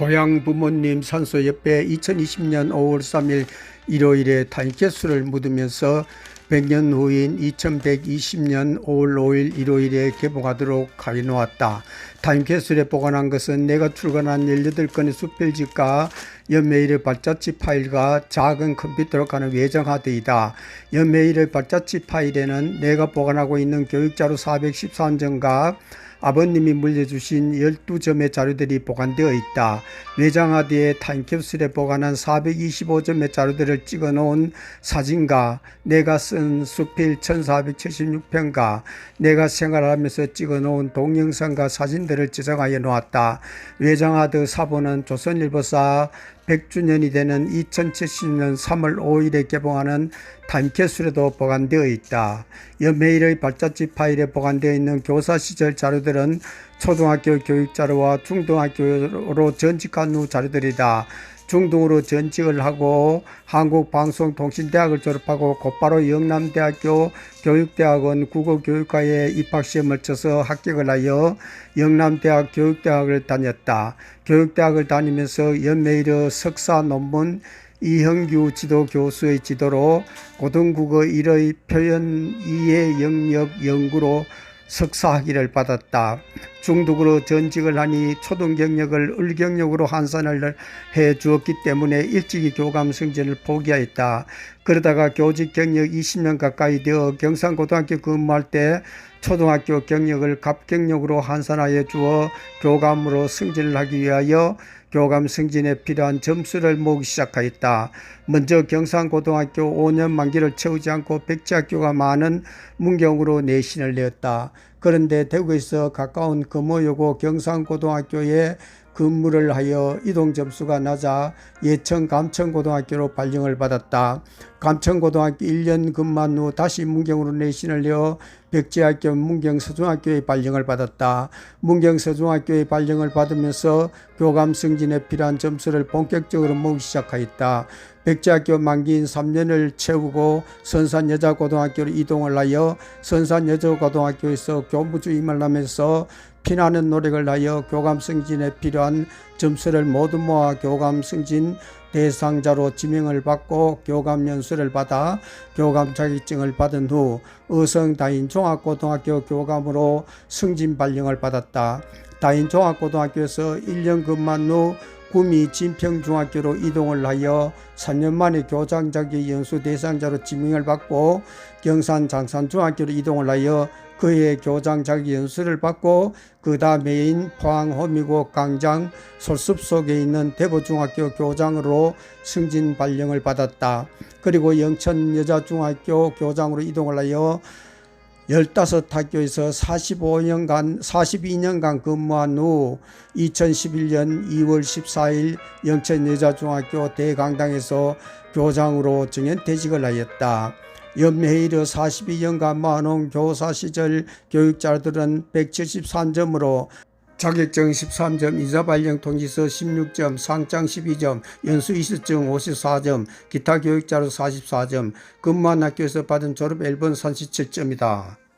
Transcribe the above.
고향 부모님 산소 옆에 2020년 5월 3일 일요일에 타임캡슐을 묻으면서 100년 후인 2120년 5월 5일 일요일에 개봉하도록 가해놓았다. 타임캡슐에 보관한 것은 내가 출근한 18건의 수필집과 연메일의 발자취 파일과 작은 컴퓨터로 가는 외정하드이다. 연메일의 발자취 파일에는 내가 보관하고 있는 교육자료 413점과 아버님이 물려주신 12점의 자료들이 보관되어 있다. 외장하드의 타임캡슐에 보관한 425점의 자료들을 찍어 놓은 사진과 내가 쓴 수필 1476편과 내가 생활하면서 찍어 놓은 동영상과 사진들을 지정하여 놓았다. 외장하드 사본은 조선일보사 100주년이 되는 2070년 3월 5일에 개봉하는 타임캡슐에도 보관되어 있다. 연메일의 발자취 파일에 보관되어 있는 교사 시절 자료들은 초등학교 교육 자료와 중등학교로 전직한 후 자료들이다. 중등으로 전직을 하고 한국방송통신대학을 졸업하고 곧바로 영남대학교 교육대학원 국어교육과에 입학시험을 쳐서 합격을 하여 영남대학 교육대학을 다녔다. 교육대학을 다니면서 연메일의 석사 논문 이형규 지도 교수의 지도로 고등국어 1의 표현 이해 영역 연구로 석사학위를 받았다. 중독으로 전직을 하니 초등 경력을 을 경력으로 환산을 해 주었기 때문에 일찍이 교감 승진을 포기하였다. 그러다가 교직 경력 20년 가까이 되어 경상고등학교 근무할 때 초등학교 경력을 갑경력으로 환산하여 주어 교감으로 승진을 하기 위하여 교감 승진에 필요한 점수를 모으기 시작하였다. 먼저 경상고등학교 5년 만기를 채우지 않고 백지학교가 많은 문경으로 내신을 내었다. 그런데 대구에서 가까운 금호여고 경상고등학교에 근무를 하여 이동 점수가 낮아 예천 감천고등학교로 발령을 받았다. 감천고등학교 1년 근무한 후 다시 문경으로 내신을 내어 백지학교 문경서중학교에 발령을 받았다. 문경서중학교에 발령을 받으면서 교감 승진에 필요한 점수를 본격적으로 모으기 시작하였다. 백지학교 만기인 3년을 채우고 선산여자고등학교로 이동을 하여 선산여자고등학교에서 교무주임을 하면서 피나는 노력을 하여 교감 승진에 필요한 점수를 모두 모아 교감 승진 대상자로 지명을 받고 교감 연수를 받아 교감 자격증을 받은 후 의성 다인 종합고등학교 교감으로 승진 발령을 받았다. 다인 종합고등학교에서 1년 근무한 후 구미 진평중학교로 이동을 하여 3년 만에 교장 자격 연수 대상자로 지명을 받고 경산 장산중학교로 이동을 하여 그의 교장 자격 연수를 받고 그 다음에인 포항 호미고 강장 솔숲 속에 있는 대보중학교 교장으로 승진 발령을 받았다. 그리고 영천 여자중학교 교장으로 이동을 하여 15학교에서 45년간, 42년간 근무한 후 2011년 2월 14일 영천여자중학교 대강당에서 교장으로 정년퇴직을 하였다. 연매일의 42년간 모아놓은 교사 시절 교육자들은 173점으로 자격증 13점, 이사 발령 통지서 16점, 상장 12점, 연수 이수증 54점, 기타 교육자료 44점, 근무한 학교에서 받은 졸업 앨범 37점이다.